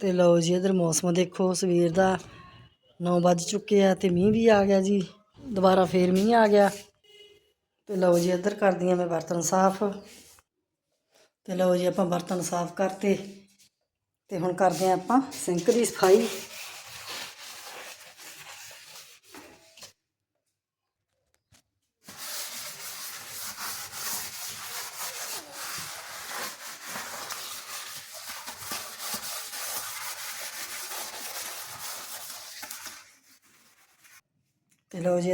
ਤੇ ਲਓ ਜੀ, ਇਧਰ ਮੌਸਮ ਦੇਖੋ, ਸਵੇਰ ਦਾ 9 ਵੱਜ ਚੁੱਕੇ ਆ ਤੇ ਮੀਂਹ ਵੀ ਆ ਗਿਆ ਜੀ। ਦੁਬਾਰਾ ਫੇਰ ਮੀਂਹ ਆ ਗਿਆ। ਤੇ ਲਓ ਜੀ, ਇੱਧਰ ਕਰਦੀ ਆ ਮੈਂ ਬਰਤਨ ਸਾਫ਼। ਤੇ ਲਓ ਜੀ, ਆਪਾਂ ਬਰਤਨ ਸਾਫ਼ ਕਰਤੇ। ਤੇ ਹੁਣ ਕਰਦੇ ਆ ਆਪਾਂ ਸਿੰਕ ਦੀ ਸਫ਼ਾਈ।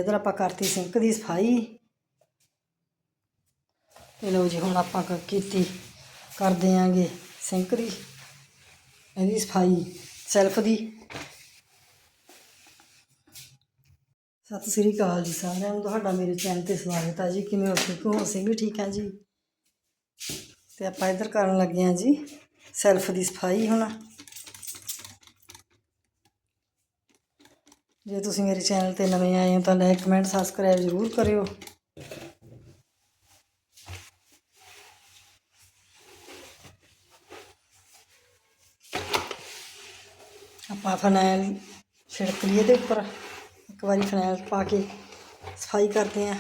ਇਧਰ ਆਪਾਂ ਕਰਤੀ ਸਿੰਕ ਦੀ ਸਫ਼ਾਈ। ਤੇ ਲਓ ਜੀ, ਹੁਣ ਆਪਾਂ ਕੀਤੀ ਕਰਦੇ ਆਂਗੇ ਸਿੰਕ ਦੀ, ਇਹਦੀ ਸਫ਼ਾਈ, ਸੈਲਫ ਦੀ। ਸਤਿ ਸ੍ਰੀ ਅਕਾਲ ਜੀ ਸਾਰਿਆਂ ਨੂੰ, ਤੁਹਾਡਾ ਮੇਰੇ ਚੈਨਲ ਤੇ ਸਵਾਗਤ ਹੈ ਜੀ। ਕਿਵੇਂ ਹੋ? ਠੀਕ ਹੋ? ਅਸੀਂ ਵੀ ਠੀਕ ਹਾਂ ਜੀ। ਤੇ ਆਪਾਂ ਇੱਧਰ ਕਰਨ ਲੱਗੇ ਹਾਂ ਜੀ, ਸੈਲਫ ਦੀ ਸਫ਼ਾਈ ਹੁਣ। ਜੇ ਤੁਸੀਂ ਮੇਰੇ ਚੈਨਲ ਤੇ ਨਵੇਂ ਆਏ ਹੋ ਤਾਂ ਲਾਈਕ, ਕਮੈਂਟ, ਸਬਸਕ੍ਰਾਈਬ ਜ਼ਰੂਰ ਕਰਿਓ। ਆਪਾਂ ਫਨਾਇਲ ਛਿੜਕ ਲਈਏ ਦੇ ਉੱਪਰ। ਇੱਕ ਵਾਰੀ ਫਨਾਇਲ ਪਾ ਕੇ ਸਫ਼ਾਈ ਕਰਦੇ ਆਂ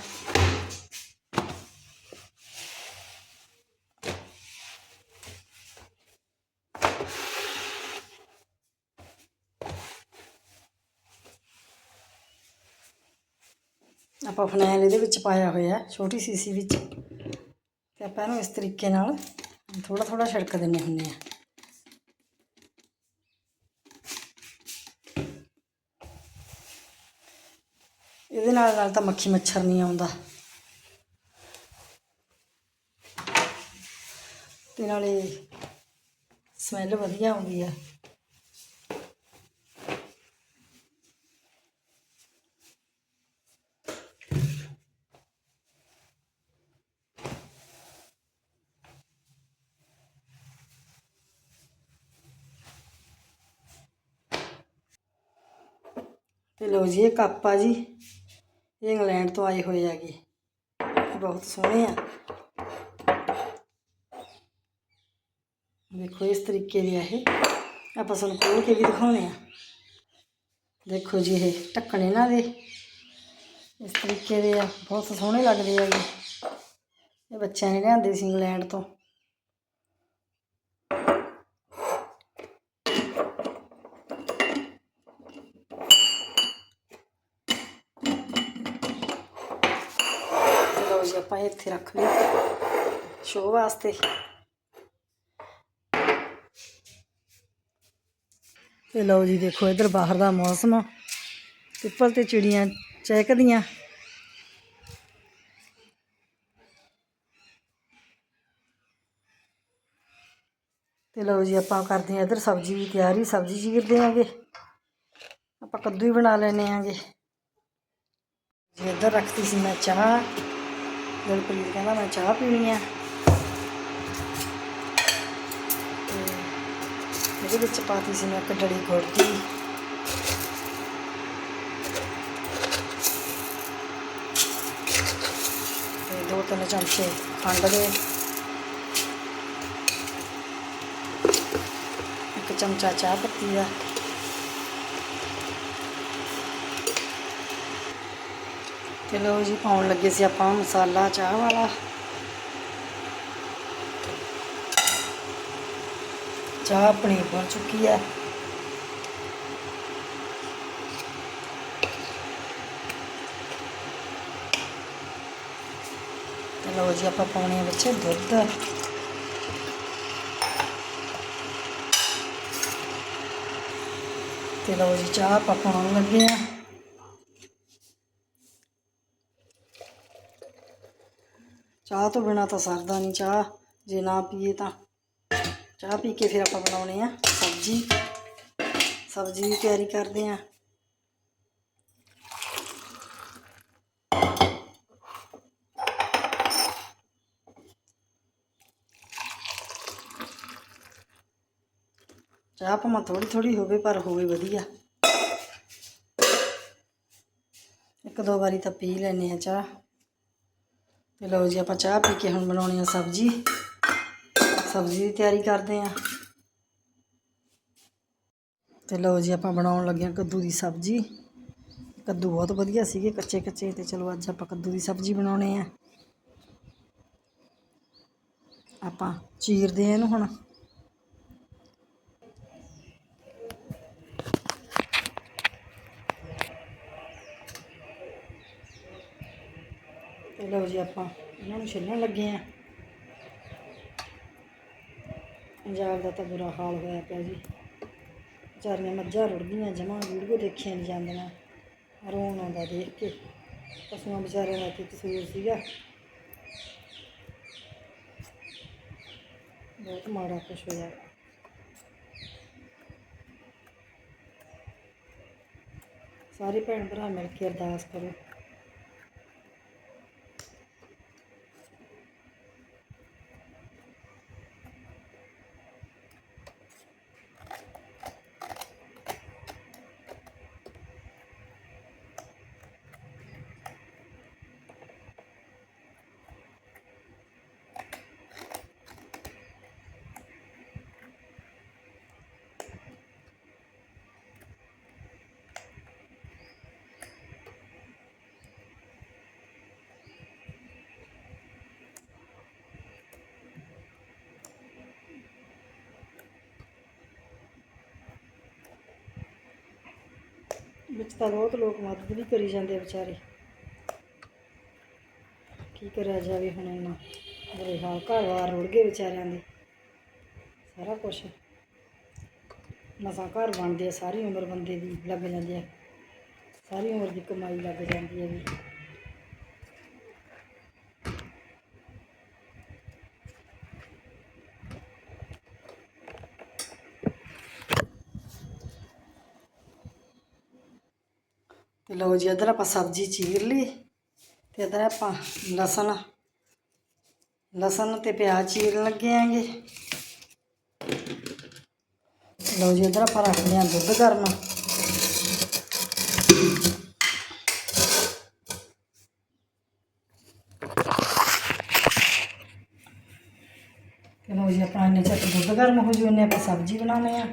ਆਪਾਂ ਫਨੈਲ ਇਹਦੇ ਵਿੱਚ ਪਾਇਆ ਹੋਇਆ ਹੈ, ਛੋਟੀ ਸੀਸੀ ਵਿੱਚ। ਤੇ ਆਪਾਂ ਇਹਨੂੰ ਇਸ ਤਰੀਕੇ ਨਾਲ ਥੋੜਾ ਥੋੜਾ ਛਿੜਕ ਦਿੰਨੇ ਹੁੰਦੇ ਆ ਇਹਦੇ ਨਾਲ ਨਾਲ ਤਾਂ ਮੱਖੀ ਮੱਛਰ ਨਹੀਂ ਆਉਂਦਾ। ਤੇ ਨਾਲੇ ਸਮੈਲ ਵਧੀਆ ਆਉਂਦੀ ਆ। ਤੇ ਲਓ ਜੀ, ਇਹ ਕੱਪ ਆ ਜੀ। ਇਹ ਇੰਗਲੈਂਡ ਤੋਂ ਆਏ ਹੋਏ ਹੈਗੇ ਬਹੁਤ ਸੋਹਣੇ ਆ। ਦੇਖੋ, ਇਸ ਤਰੀਕੇ ਦੇ ਆ ਇਹ। ਆਪਾਂ ਤੁਹਾਨੂੰ ਖੋਲ ਕੇ ਵੀ ਦਿਖਾਉਣੇ ਆ। ਦੇਖੋ ਜੀ, ਇਹ ਢੱਕਣ ਇਹਨਾਂ ਦੇ। ਇਸ ਤਰੀਕੇ ਦੇ ਆ। ਬਹੁਤ ਸੋਹਣੇ ਲੱਗਦੇ ਹੈਗੇ ਇਹ ਬੱਚਿਆਂ ਨੇ ਲਿਆਂਦੇ ਸੀ ਇੰਗਲੈਂਡ ਤੋਂ ਤੇ ਲਓ ਜੀ ਆਪਾਂ ਇਹ ਇੱਥੇ ਰੱਖ ਲਈ ਸ਼ੋਅ ਵਾਸਤੇ ਤੇ ਲਓ ਜੀ ਦੇਖੋ ਇਧਰ ਬਾਹਰ ਦਾ ਮੌਸਮ ਪਿੱਪਲ ਤੇ ਚਿੜੀਆਂ ਚਹਿਕਦੀਆਂ ਤੇ ਲਓ ਜੀ ਆਪਾਂ ਕਰਦੇ ਹਾਂ ਇਧਰ ਸਬਜ਼ੀ ਦੀ ਤਿਆਰੀ ਸਬਜ਼ੀ ਚੀਰਦੇ ਆਂਗੇ ਆਪਾਂ ਕੱਦੂ ਹੀ ਬਣਾ ਲੈਨੇ ਆਂਗੇ ਜੀ ਇੱਧਰ ਰੱਖਤੀ ਸੀ ਮੈਂ ਚਾਹ ਦਿਲਪ੍ਰੀਤ ਕਹਿੰਦਾ ਮੈਂ ਚਾਹ ਪੀਣੀ ਆ। ਤੇ ਇਹਦੇ ਵਿੱਚ ਪਾਤੀ ਸੀ ਮੈਂ ਇੱਕ ਡੜੀ ਗੁੜ ਦੀ ਤੇ ਦੋ ਤਿੰਨ ਚਮਚੇ ਖੰਡ ਦੇ। ਇੱਕ ਚਮਚਾ ਚਾਹ ਪੱਤੀ ਦਾ। ਤੇ ਲਓ ਜੀ, ਪਾਉਣ ਲੱਗੇ ਸੀ ਆਪਾਂ ਮਸਾਲਾ, ਚਾਹ ਵਾਲਾ। ਚਾਹ ਆਪਣੀ ਬਣ ਚੁੱਕੀ ਹੈ। ਤੇ ਲਓ ਜੀ, ਆਪਾਂ ਪਾਉਣੇ ਵਿੱਚ ਦੁੱਧ। ਤੇ ਲਓ ਜੀ, ਚਾਹ ਆਪਾਂ ਪਾਉਣ ਲੱਗੇ ਆ ਚਾਹ ਤੋਂ ਬਿਨਾ ਤਾਂ ਸਰਦਾ ਨਹੀਂ ਚਾਹ, ਜੇ ਨਾ ਪੀਏ ਤਾਂ। ਚਾਹ ਪੀ ਕੇ ਫਿਰ ਆਪਾਂ ਬਣਾਉਣੇ ਆ ਸਬਜ਼ੀ। ਸਬਜ਼ੀ ਦੀ ਤਿਆਰੀ ਕਰਦੇ ਆ। ਚਾਹ ਭਾਵੇਂ ਥੋੜੀ ਥੋੜੀ ਹੋਵੇ, ਪਰ ਹੋਵੇ ਵਧੀਆ। ਇੱਕ ਦੋ ਵਾਰੀ ਤਾਂ ਪੀ ਲੈਨੇ ਆ ਚਾਹ। ਤੇ ਲਓ ਜੀ ਆਪਾਂ ਚਾਹ ਪੀ ਕੇ ਹੁਣ ਬਣਾਉਣੀ ਆ ਸਬਜ਼ੀ। ਸਬਜ਼ੀ ਦੀ ਤਿਆਰੀ ਕਰਦੇ ਆ। ਤੇ ਲਓ ਜੀ ਆਪਾਂ ਬਣਾਉਣ ਲੱਗੇ ਹਾਂ ਕੱਦੂ ਦੀ ਸਬਜ਼ੀ। ਕੱਦੂ ਬਹੁਤ ਵਧੀਆ ਸੀਗੇ ਕੱਚੇ ਕੱਚੇ ਤੇ ਚਲੋ ਅੱਜ ਆਪਾਂ ਕੱਦੂ ਦੀ ਸਬਜ਼ੀ ਬਣਾਉਣੇ ਆ। ਆਪਾਂ ਚੀਰਦੇ ਆ ਇਹਨੂੰ ਹੁਣ। ਲਓ ਜੀ ਆਪਾਂ, ਇਹਨਾਂ ਨੂੰ ਛਿੱਲਣ ਲੱਗੇ ਆ। ਪੰਜਾਬ ਦਾ ਤਾਂ ਬੁਰਾ ਹਾਲ ਹੋਇਆ ਪਿਆ ਜੀ। ਵਿਚਾਰੀਆਂ ਮੱਝਾਂ ਰੁੜ ਗਈਆਂ ਜਮਾਂ ਵੀਡੀਓ ਦੇਖੀਆਂ ਨਹੀਂ ਜਾਂਦੀਆਂ। ਰੋਣ ਆਉਂਦਾ ਦੇਖ ਕੇ। ਪਸ਼ੂਆਂ ਵਿਚਾਰਿਆਂ ਦਾ ਕੀ ਕਸੂਰ ਸੀਗਾ? ਬਹੁਤ ਮਾੜਾ ਕੁਛ ਹੋਇਆ। ਸਾਰੇ ਭੈਣ ਭਰਾ ਮਿਲ ਕੇ ਅਰਦਾਸ ਕਰੋ। ਵਿੱਚ ਤਾਂ ਬਹੁਤ ਲੋਕ ਮਦਦ ਵੀ ਕਰੀ ਜਾਂਦੇ ਵਿਚਾਰੇ। ਕੀ ਕਰਿਆ ਜਾਵੇ ਹੁਣ ਇਹਨਾਂ? ਬੁਰੇ ਹਾਲ ਘਰ-ਬਾਰ ਰੁੜ ਗਏ ਵਿਚਾਰਿਆਂ ਦੇ। ਸਾਰਾ ਕੁਝ ਮਸਾਂ ਘਰ ਬਣਦੇ ਆ, ਸਾਰੀ ਉਮਰ ਬੰਦੇ ਦੀ ਲੱਗ ਜਾਂਦੀ ਆ। ਸਾਰੀ ਉਮਰ ਦੀ ਕਮਾਈ ਲੱਗ ਜਾਂਦੀ ਹੈ ਵੀ। ਲਓ ਜੀ, ਇੱਧਰ ਆਪਾਂ ਸਬਜ਼ੀ ਚੀਰ ਲਈ ਤੇ ਇੱਧਰ ਆਪਾਂ ਲਸਣ ਲਸਣ ਤੇ ਪਿਆਜ਼ ਚੀਰਨ ਲੱਗੇ ਆਂਗੇ। ਲਓ ਜੀ, ਇੱਧਰ ਆਪਾਂ ਰੱਖਦੇ ਆਂ ਦੁੱਧ ਗਰਮ। ਤੇ ਲਓ ਜੀ ਆਪਣਾ ਇੰਨੇ ਚੱਕ ਦੁੱਧ ਗਰਮ ਹੋ ਜੂ, ਇੰਨੇ ਆਪਾਂ ਸਬਜ਼ੀ ਬਣਾਉਣੇ ਆ।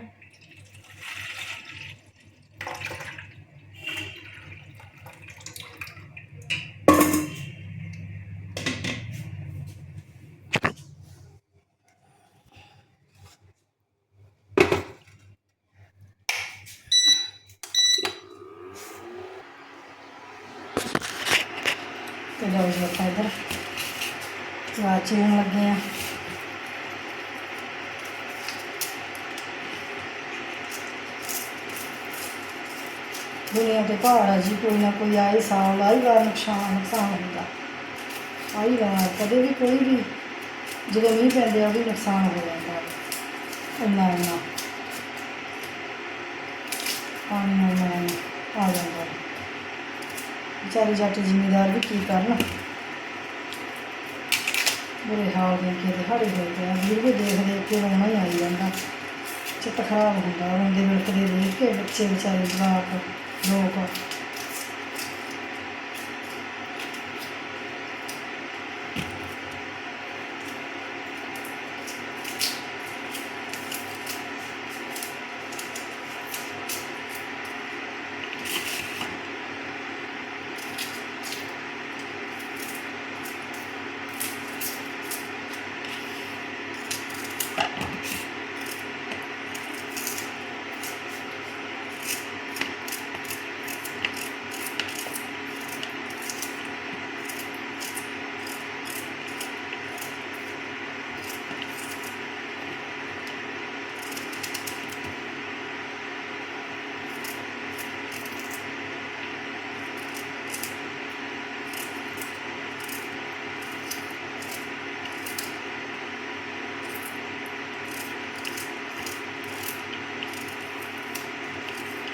ਤੇ ਲਓ ਜੀ ਆਪਾਂ ਇੱਧਰ ਚਾਹ ਚੀਰਨ ਲੱਗੇ ਆ ਦੁਨੀਆ ਤੇ ਭਾਰ ਆ ਜੀ ਕੋਈ ਨਾ ਕੋਈ ਆਈ ਸਾਲ ਆਈ ਵਾਰ ਨੁਕਸਾਨ ਨੁਕਸਾਨ ਹੁੰਦਾ ਆਈ ਵਾਰ ਕਦੇ ਵੀ ਕੋਈ ਵੀ ਜਦੋਂ ਮੀਂਹ ਪੈਂਦੇ ਆ ਉਹਦੀ ਨੁਕਸਾਨ ਹੋ ਜਾਂਦਾ ਇੰਨਾ ਇੰਨਾ ਪਾਣੀ ਨਾਲ ਨਾਲ ਆ ਜਾਂਦਾ ਵਿਚਾਰੇ ਜੱਟ ਜ਼ਿਮੀਦਾਰ ਵੀ ਕੀ ਕਰਨ? ਬੁਰੇ ਹਾਲ ਦੇ ਕੇ ਦਿਹਾੜੇ ਹੋਏ ਆ। ਵੀਡੀਓ ਦੇਖ ਦੇਖ ਕੇ ਰੋਣਾ ਹੀ ਆਈ ਜਾਂਦਾ। ਚਿੱਤ ਖਰਾਬ ਹੁੰਦਾ। ਰੋਂਦੇ ਵਿਲਕਦੇ ਦੇਖ ਕੇ ਬੱਚੇ, ਵਿਚਾਰੇ, ਜਵਾਕ, ਲੋਕ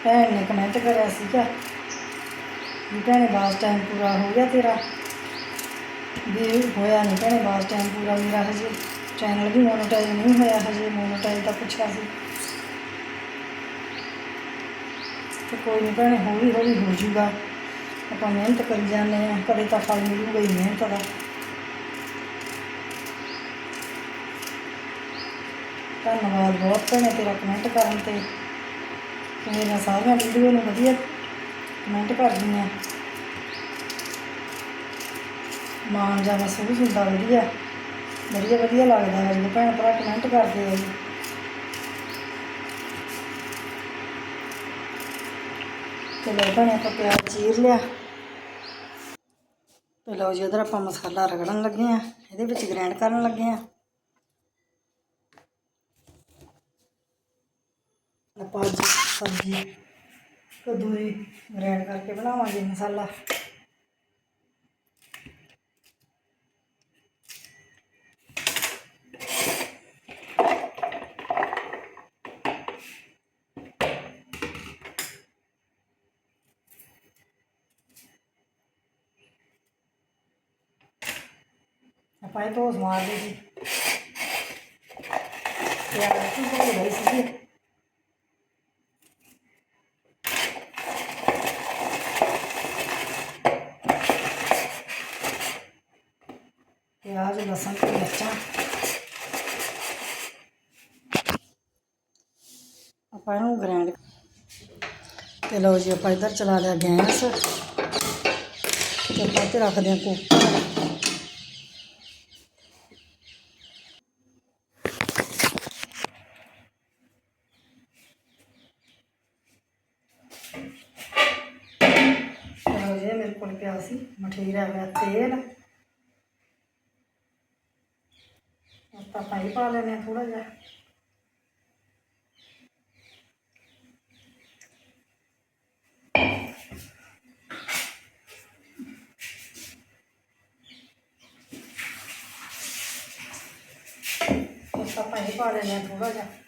ਭੈਣ ਨੇ ਕਮੈਂਟ ਕਰਿਆ ਸੀਗਾ ਵੀ ਭੈਣੇ ਬਾਸ ਟਾਈਮ ਪੂਰਾ ਹੋ ਗਿਆ ਤੇਰਾ। ਵੀ ਹੋਇਆ ਨਹੀਂ ਭੈਣੇ ਬਾਸ ਟਾਈਮ ਪੂਰਾ ਮੇਰਾ ਹਜੇ। ਚੈਨਲ ਵੀ ਮੋਨੋਟਾਈਜ਼ ਨਹੀਂ ਹੋਇਆ ਹਜੇ ਮੋਨੋਟਾਈਜ਼ ਦਾ ਪੁੱਛਿਆ ਸੀ। ਤੇ ਕੋਈ ਨਹੀਂ ਭੈਣੇ ਹੌਲੀ ਹੌਲੀ ਹੋ ਜਾਊਗਾ। ਆਪਾਂ ਮਿਹਨਤ ਕਰੀ ਜਾਂਦੇ ਆ ਕਦੇ ਤਾਂ ਫਲ ਮਿਲੂਗਾ ਹੀ ਮਿਹਨਤ ਦਾ। ਧੰਨਵਾਦ ਬਹੁਤ ਭੈਣੇ ਤੇਰਾ ਕਮੈਂਟ ਕਰਨ ਤੇ। ਮੇਰਾ ਸਾਰੀਆਂ ਵੀਡੀਓ ਨੂੰ ਵਧੀਆ ਕਮੈਂਟ ਕਰਦੀਆਂ ਮਾਨ ਜਾਂ ਮਹਿਸੂਸ ਹੁੰਦਾ ਵਧੀਆ। ਵਧੀਆ ਵਧੀਆ ਲੱਗਦਾ ਹੈ, ਜਦੋਂ ਭੈਣ ਭਰਾ ਕਮੈਂਟ ਕਰਦੇ ਆ। ਜੀ ਤੇ ਲਓ ਭੈਣੇ, ਆਪਾਂ ਪਿਆਜ਼ ਚੀਰ ਲਿਆ। ਤੇ ਲਓ ਜੀ, ਉਧਰ ਆਪਾਂ ਮਸਾਲਾ ਰਗੜਨ ਲੱਗੇ ਆ, ਇਹਦੇ ਵਿੱਚ ਗ੍ਰਾਈਂਡ ਕਰਨ ਲੱਗੇ ਆ। ਆਪਾਂ ਅੱਜ ਸਬਜ਼ੀ ਕੱਦੂ ਦੀ ਗ੍ਰਾਈਂਡ ਕਰਕੇ ਬਣਾਵਾਂਗੇ ਮਸਾਲਾ। ਆਪਾਂ ਇਹ ਤੋਂ ਸਮਾਰ ਦੇ ਸੀ। ਯਾਰ ਤੂੰ ਕੋਈ ਨਹੀਂ ਸੀ ਪਿਆਜ਼ ਲਸਣ ਤੇ ਮਿਰਚਾਂ ਆਪਾਂ ਇਹਨੂੰ ਗ੍ਰਾਈਂਡ ਤੇ ਲਓ ਜੀ, ਆਪਾਂ ਇੱਧਰ ਚਲਾ ਲਿਆ ਗੈਸ। ਤੇ ਆਪਾਂ ਤੇ ਰੱਖਦੇ ਹਾਂ ਕੁੱਕਰ। ਲਓ ਜੀ ਮੇਰੇ ਕੋਲ ਪਿਆ ਸੀ ਮਠੀਰਾ ਹੋਇਆ ਤੇਲ। ਆਪਾਂ ਪਾਈ ਪਾ ਲੈਣੇ ਥੋੜਾ ਜਿਹਾ। ਆਪਾਂ ਪਾਈ ਪਾ ਲੈਣੇ ਥੋੜਾ ਜਿਹਾ ਤੇ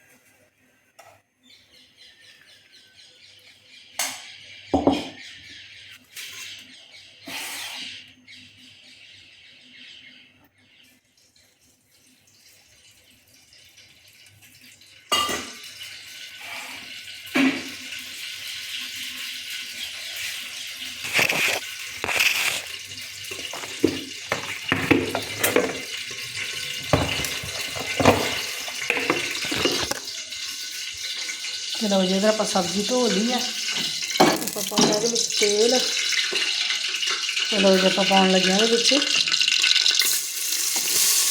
ਲਓ ਜੀ ਇਧਰ ਆਪਾਂ ਸਬਜ਼ੀ ਧੋ ਲਈ ਆ, ਆਪਾਂ ਪਾਉਣਾ ਇਹਦੇ ਵਿੱਚ ਤੇਲ। ਤੇ ਲਓ ਜੀ, ਆਪਾਂ ਪਾਉਣ ਲੱਗੇ ਹਾਂ ਇਹਦੇ ਵਿੱਚ।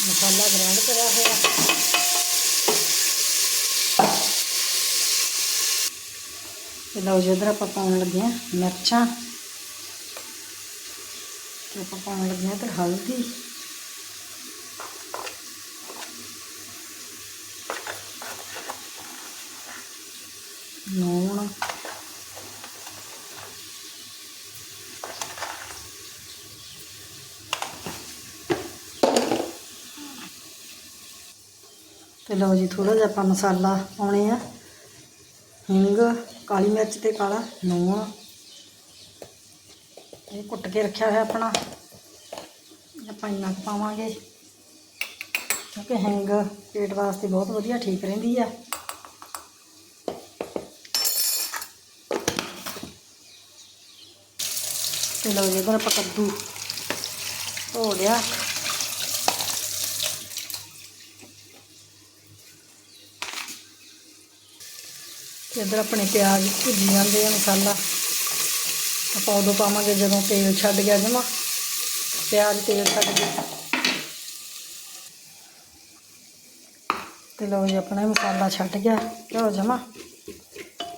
ਮਸਾਲਾ ਗ੍ਰਾਈਂਡ ਕਰਿਆ ਹੋਇਆ। ਤੇ ਲਓ ਜੀ, ਇਧਰ ਆਪਾਂ ਪਾਉਣ ਲੱਗੇ ਹਾਂ ਮਿਰਚਾਂ। ਤੇ ਆਪਾਂ ਪਾਉਣ ਲੱਗੇ ਹਾਂ ਇੱਧਰ ਹਲਦੀ ਲੂਣ ਤੇ ਲਓ ਜੀ ਥੋੜਾ ਜਿਹਾ ਆਪਾਂ ਮਸਾਲਾ ਪਾਉਣੇ ਆ। ਹਿੰਗ, ਕਾਲੀ ਮਿਰਚ ਤੇ ਕਾਲਾ ਲੂਣ ਇਹ ਕੁੱਟ ਕੇ ਰੱਖਿਆ ਹੋਇਆ ਆਪਣਾ। ਆਪਾਂ ਇੰਨਾ ਕੁ ਪਾਵਾਂਗੇ। ਕਿਉਂਕਿ ਹਿੰਗ ਪੇਟ ਵਾਸਤੇ ਬਹੁਤ ਵਧੀਆ, ਠੀਕ ਰਹਿੰਦੀ ਆ। ਤੇ ਲਓ ਜੀ ਇਧਰ ਆਪਾਂ ਕੱਦੂ ਧੋ ਲਿਆ। ਤੇ ਇਧਰ ਆਪਣੇ ਪਿਆਜ਼ ਭੁੱਜੀ ਜਾਂਦੇ ਆ ਮਸਾਲਾ। ਆਪਾਂ ਉਦੋਂ ਪਾਵਾਂਗੇ ਜਦੋਂ ਤੇਲ ਛੱਡ ਗਿਆ ਜਮਾ। ਪਿਆਜ਼ ਤੇਲ ਛੱਡ ਗਿਆ। ਤੇ ਲਓ ਜੀ, ਆਪਣਾ ਮਸਾਲਾ ਛੱਡ ਗਿਆ। ਘਿਓ ਜਮਾ।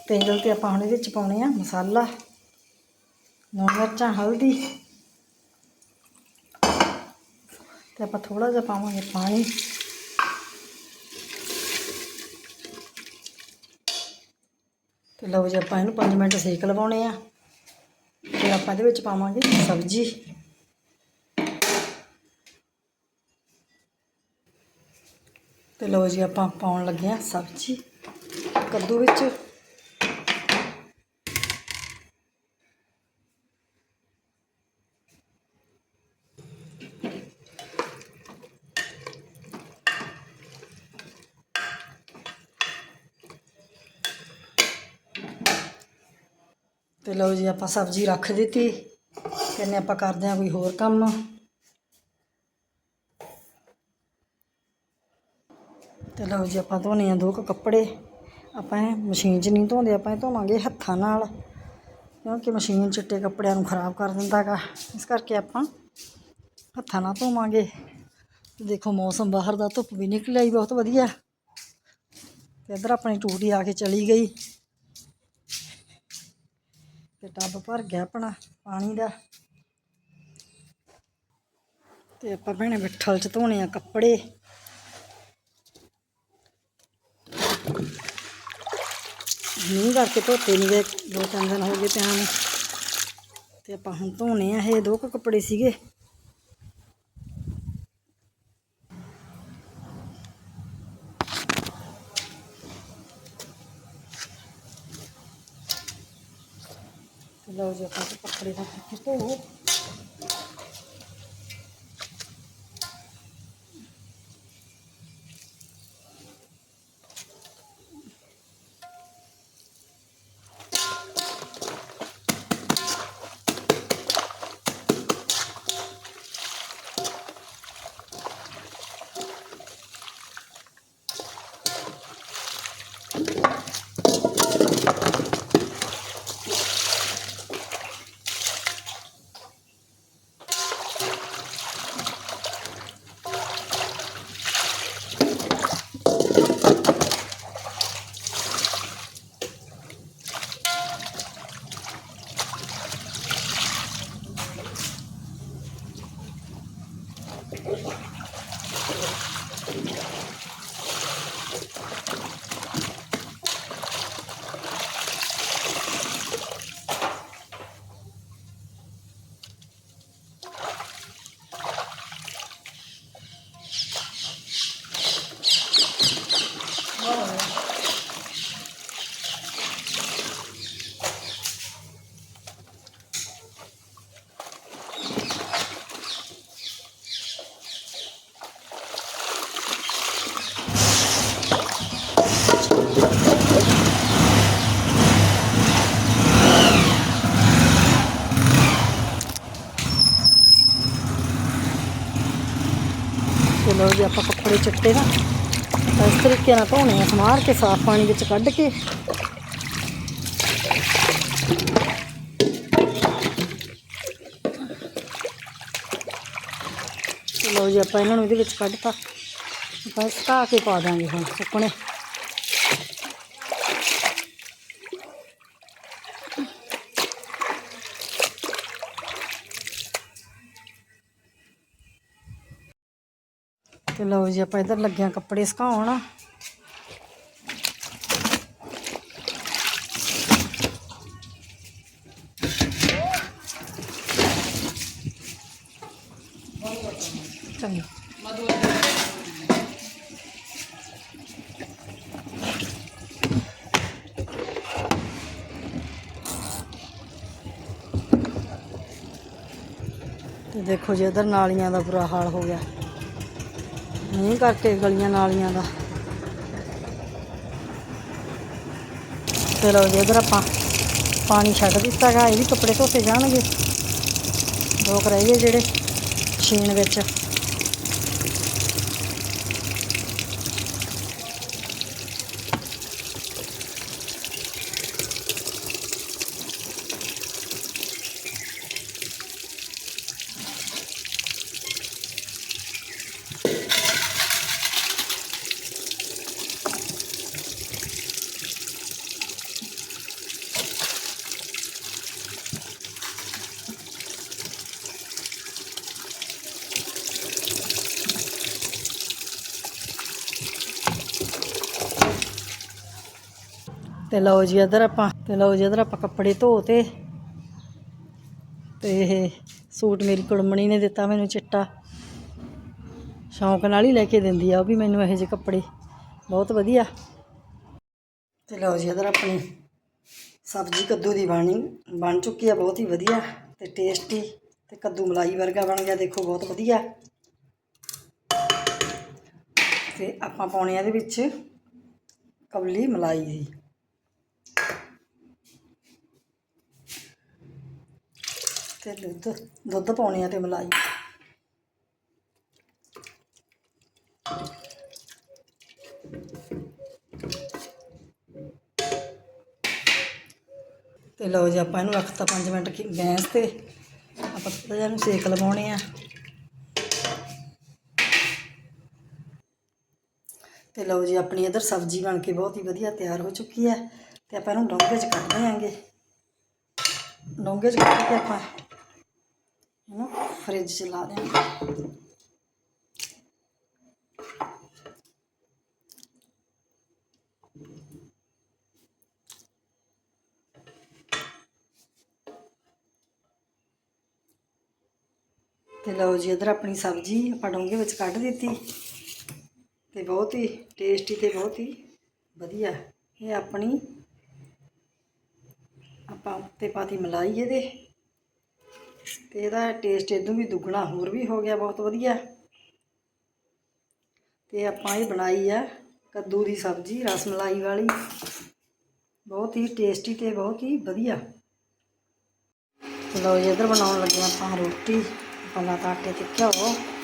ਤੇਲ ਤੇ ਆਪਾਂ ਹੁਣ ਇਹਦੇ ਵਿੱਚ ਪਾਉਣੇ ਆ ਮਸਾਲਾ। ਲੂਣ ਮਿਰਚਾਂ, ਹਲਦੀ। ਤੇ ਆਪਾਂ ਥੋੜਾ ਜਿਹਾ ਪਾਵਾਂਗੇ ਪਾਣੀ। ਲਓ ਜੀ ਆਪਾਂ ਇਹਨੂੰ 5 ਮਿੰਟ ਸੇਕ ਲਵਾਉਣੇ ਆ ਫਿਰ ਆਪਾਂ ਇਹਦੇ ਵਿੱਚ ਪਾਵਾਂਗੇ ਸਬਜ਼ੀ। ਤੇ ਲਓ ਜੀ ਆਪਾਂ ਪਾਉਣ ਲੱਗੇ ਆ ਸਬਜ਼ੀ ਕੱਦੂ ਵਿੱਚ। ਲਓ ਜੀ, ਆਪਾਂ ਸਬਜ਼ੀ ਰੱਖ ਦਿੱਤੀ। ਕਹਿੰਨੇ ਆਪਾਂ ਕਰਦੇ ਹਾਂ ਕੋਈ ਹੋਰ ਕੰਮ। ਤੇ ਲਓ ਜੀ, ਆਪਾਂ ਧੋਨੇ ਆ ਦੋ ਕੁ ਕੱਪੜੇ। ਆਪਾਂ ਮਸ਼ੀਨ 'ਚ ਨਹੀਂ ਧੋਂਦੇ, ਆਪਾਂ ਧੋਵਾਂਗੇ ਹੱਥਾਂ ਨਾਲ। ਕਿਉਂਕਿ ਮਸ਼ੀਨ ਚਿੱਟੇ ਕੱਪੜਿਆਂ ਨੂੰ ਖਰਾਬ ਕਰ ਦਿੰਦਾ ਗਾ। ਇਸ ਕਰਕੇ ਆਪਾਂ ਹੱਥਾਂ ਨਾਲ ਧੋਵਾਂਗੇ। ਦੇਖੋ, ਮੌਸਮ ਬਾਹਰ ਦਾ ਧੁੱਪ ਵੀ ਨਿਕਲ ਆਈ, ਬਹੁਤ ਵਧੀਆ। ਤੇ ਇੱਧਰ ਆਪਣੀ ਟੂਟੀ ਆ ਕੇ ਚਲੀ ਗਈ। ਤੇ ਟੱਬ ਭਰ ਗਿਆ ਆਪਣਾ ਪਾਣੀ ਦਾ। ਤੇ ਆਪਾਂ ਭੈਣੇ ਬਿੱਠਲ ਚ ਧੋਣੇ ਆ ਕੱਪੜੇ। ਮੀਂਹ ਕਰਕੇ ਧੋਤੇ ਨਹੀਂ ਗਏ, ਦੋ ਤਿੰਨ ਦਿਨ ਹੋ ਗਏ ਪਿਆ ਨੂੰ। ਤੇ ਆਪਾਂ ਹੁਣ ਧੋਣੇ ਆ ਇਹ ਦੋ ਕੁ ਕੱਪੜੇ ਸੀਗੇ। ਲਓ ਜੀ ਆਪਾਂ ਤੇ ਦਾ ਧੋ ਤੇ ਲਓ ਜੀ ਆਪਾਂ ਕੱਪੜੇ ਚਿੱਟੇ ਨਾ ਇਸ ਤਰੀਕੇ ਨਾਲ ਧੋਣੇ ਆ ਸਮਾਰ ਕੇ ਸਾਫ਼ ਪਾਣੀ ਵਿੱਚ ਕੱਢ ਕੇ। ਲਓ ਜੀ, ਆਪਾਂ ਇਹਨਾਂ ਨੂੰ ਇਹਦੇ ਵਿੱਚ ਕੱਢਤਾ। ਆਪਾਂ ਸੁਕਾ ਕੇ ਪਾ ਦਾਂਗੇ ਹੁਣ ਸੁੱਕਣੇ। ਤੇ ਲਓ ਜੀ, ਆਪਾਂ ਇਧਰ ਲੱਗਿਆ ਕੱਪੜੇ ਸੁਕਾਉਣ। ਚੰਗਾ। ਤੇ ਦੇਖੋ ਜੀ, ਇਧਰ ਨਾਲੀਆਂ ਦਾ ਬੁਰਾ ਹਾਲ ਹੋ ਗਿਆ। ਮੀਂਹ ਕਰਕੇ ਗਲੀਆਂ ਨਾਲੀਆਂ ਦਾ। ਤੇ ਲਓ ਜੀ ਇਧਰ ਆਪਾਂ ਪਾਣੀ ਛੱਡ ਦਿੱਤਾ ਗਾ, ਇਹ ਵੀ ਕੱਪੜੇ ਧੋਤੇ ਜਾਣਗੇ। ਦੋ ਰਹਿ ਗਏ ਜਿਹੜੇ ਮਸ਼ੀਨ ਵਿੱਚ। ਤੇ ਲਓ ਜੀ ਇਧਰ ਆਪਾਂ, ਤੇ ਲਓ ਜੀ ਇਧਰ ਆਪਾਂ ਕੱਪੜੇ ਧੋਤੇ ਤੇ ਇਹ ਸੂਟ ਮੇਰੀ ਕੁੜਮਣੀ ਨੇ ਦਿੱਤਾ ਮੈਨੂੰ ਚਿੱਟਾ। ਸ਼ੌਂਕ ਨਾਲ ਹੀ ਲੈ ਕੇ ਦਿੰਦੀ ਆ ਉਹ ਵੀ ਮੈਨੂੰ ਇਹੋ ਜਿਹੇ ਕੱਪੜੇ। ਬਹੁਤ ਵਧੀਆ। ਤੇ ਲਓ ਜੀ ਇਧਰ ਆਪਣੀ ਸਬਜ਼ੀ ਕੱਦੂ ਦੀ ਬਣੀ, ਬਣ ਚੁੱਕੀ ਆ, ਬਹੁਤ ਹੀ ਵਧੀਆ ਤੇ ਟੇਸਟੀ ਤੇ ਕੱਦੂ ਮਲਾਈ ਵਰਗਾ ਬਣ ਗਿਆ, ਦੇਖੋ ਬਹੁਤ ਵਧੀਆ। ਤੇ ਆਪਾਂ ਪਾਉਣੇ ਆ ਇਹਦੇ ਵਿੱਚ ਕਬਲੀ ਮਲਾਈ ਦੀ ਤੇ ਦੁੱਧ ਦੁੱਧ ਪਾਉਣੇ ਆ ਤੇ ਮਲਾਈ। ਤੇ ਲਓ ਜੀ, ਆਪਾਂ ਇਹਨੂੰ ਰੱਖਤਾ 5 ਮਿੰਟ ਗੈਸ ਤੇ। ਆਪਾਂ ਥੋੜ੍ਹਾ ਜਿਹਾ ਇਹਨੂੰ ਸੇਕ ਲਵਾਉਣੇ ਆ। ਤੇ ਲਓ ਜੀ, ਆਪਣੀ ਇਧਰ ਸਬਜ਼ੀ ਬਣ ਕੇ ਬਹੁਤ ਹੀ ਵਧੀਆ ਤਿਆਰ ਹੋ ਚੁੱਕੀ ਹੈ। ਤੇ ਆਪਾਂ ਇਹਨੂੰ ਡੋਂਗੇ 'ਚ ਕੱਢ ਦਿਆਂਗੇ। ਡੋਂਗੇ 'ਚ ਕੱਢ ਕੇ ਆਪਾਂ ਫ੍ਰਿਜ 'ਚ ਲਾ ਦਿਆਂਗੇ ਤੇ ਲਓ ਜੀ, ਇਧਰ ਆਪਣੀ ਸਬਜ਼ੀ ਆਪਾਂ ਡੋਂਗੇ ਵਿੱਚ ਕੱਢ ਦਿੱਤੀ। ਤੇ ਬਹੁਤ ਹੀ ਟੇਸਟੀ ਤੇ ਬਹੁਤ ਹੀ ਵਧੀਆ। ਇਹ ਆਪਣੀ ਆਪਾਂ ਉੱਤੇ ਪਾਤੀ ਮਲਾਈ ਇਹਦੇ। ਤੇ ਇਹਦਾ ਟੇਸਟ ਇਦੋਂ ਵੀ ਦੁੱਗਣਾ ਹੋਰ ਵੀ ਹੋ ਗਿਆ, ਬਹੁਤ ਵਧੀਆ। ਤੇ ਆਪਾਂ ਇਹ ਬਣਾਈ ਆ ਕੱਦੂ ਦੀ ਸਬਜ਼ੀ, ਰਸ ਮਲਾਈ ਵਾਲੀ। ਬਹੁਤ ਹੀ ਟੇਸਟੀ ਤੇ ਬਹੁਤ ਹੀ ਵਧੀਆ। ਲੋ ਜੀ, ਇਧਰ ਬਣਾਉਣ ਲੱਗੇ ਆਪਾਂ ਰੋਟੀ। ਪਹਿਲਾਂ ਤਾਂ ਆਟੇ ਤੇ ਘਿਓ।